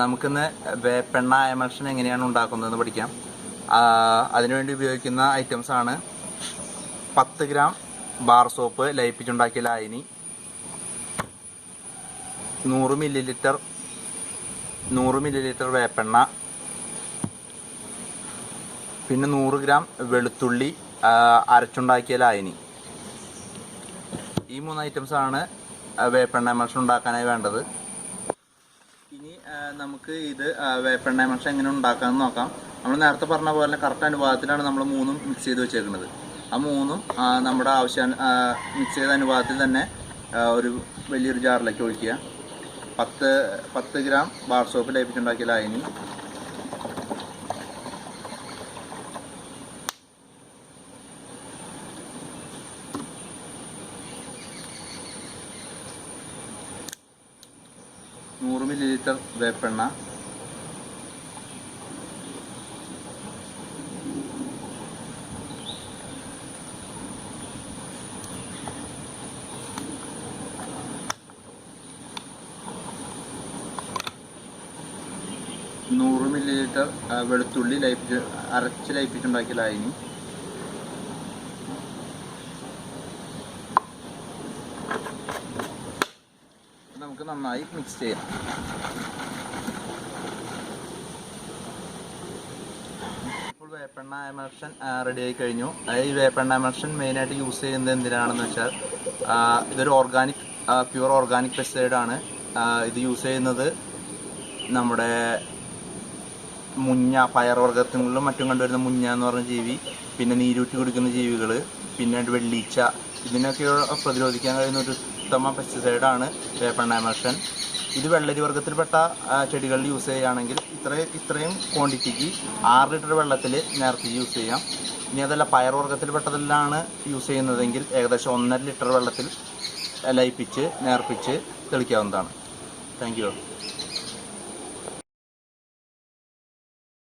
നമുക്കിന്ന് വേപ്പെണ്ണ എമൽഷൻ എങ്ങനെയാണ് ഉണ്ടാക്കുന്നതെന്ന് പഠിക്കാം. അതിനുവേണ്ടി ഉപയോഗിക്കുന്ന ഐറ്റംസ് ആണ് പത്ത് ഗ്രാം ബാർ സോപ്പ് ലയിപ്പിച്ചുണ്ടാക്കിയ ലായനി നൂറ് മില്ലി ലിറ്റർ നൂറ് മില്ലി ലിറ്റർ വേപ്പെണ്ണ പിന്നെ നൂറ് ഗ്രാം വെളുത്തുള്ളി അരച്ചുണ്ടാക്കിയ ലായനി. ഈ മൂന്ന് ഐറ്റംസ് ആണ് ആ, വേപ്പെണ്ണ എമൽഷൻ ഉണ്ടാക്കാനായി വേണ്ടത്. നമുക്ക് ഇത് ആ, വേപ്പെണ്ണ എമൽഷൻ എങ്ങനെ ഉണ്ടാക്കാമെന്ന് നോക്കാം. നമ്മൾ നേരത്തെ പറഞ്ഞ പോലെ കറക്റ്റ് അനുപാതത്തിലാണ് നമ്മൾ മൂന്നും മിക്സ് ചെയ്ത് വെച്ചേക്കുന്നത്. ആ മൂന്നും നമ്മുടെ ആവശ്യം മിക്സ് ചെയ്ത അനുപാതത്തിൽ തന്നെ ഒരു വലിയൊരു ജാറിലേക്ക് ഒഴിക്കുക. പത്ത് പത്ത് ഗ്രാം ബാർ സോപ്പ് ലയിപ്പിച്ചുണ്ടാക്കിയ ലായനി നൂറ് മില്ലി ലിറ്റർ വേപ്പെണ്ണ. നൂറ് മില്ലി ലിറ്റർ വെളുത്തുള്ളി ലയിപ്പിച്ച് അരച്ച് ലയിപ്പിച്ചുണ്ടാക്കിയ ലായനി നമുക്ക് നന്നായി മിക്സ് ചെയ്യാം. വേപ്പെണ്ണ എമർഷൻ റെഡി ആയി കഴിഞ്ഞു. ഈ വേപ്പെണ്ണ എമർഷൻ മെയിനായിട്ട് യൂസ് ചെയ്യുന്നത് എന്തിനാണെന്ന് വെച്ചാൽ ഇതൊരു ഓർഗാനിക് പ്യുവർ ഓർഗാനിക് പെസ്റ്റൈഡാണ് ഇത് യൂസ് ചെയ്യുന്നത് നമ്മുടെ മുഞ്ഞ പയർവർഗത്തിനുള്ളിലും മറ്റും കണ്ടുവരുന്ന മുഞ്ഞ എന്ന് പറഞ്ഞ ജീവി പിന്നെ നീരൂറ്റി കുടിക്കുന്ന ജീവികൾ പിന്നെ വെള്ളീച്ച ഇതിനൊക്കെ പ്രതിരോധിക്കാൻ കഴിയുന്ന ഒരു ഉത്തമ പെസ്റ്റിസൈഡാണ് പേപ്പർ എമർഷൻ. ഇത് വെള്ളരി വർഗത്തിൽപ്പെട്ട ചെടികളിൽ യൂസ് ചെയ്യുകയാണെങ്കിൽ ഇത്രയും ഇത്രയും ക്വാണ്ടിറ്റിക്ക് ആറ് ലിറ്റർ വെള്ളത്തിൽ നേരത്തെ യൂസ് ചെയ്യാം. ഇനി അതല്ല പയർ വർഗത്തിൽപ്പെട്ടതിലാണ് യൂസ് ചെയ്യുന്നതെങ്കിൽ ഏകദേശം ഒന്നര ലിറ്റർ വെള്ളത്തിൽ ലയിപ്പിച്ച് നേർപ്പിച്ച് തെളിക്കാവുന്നതാണ്. Thank you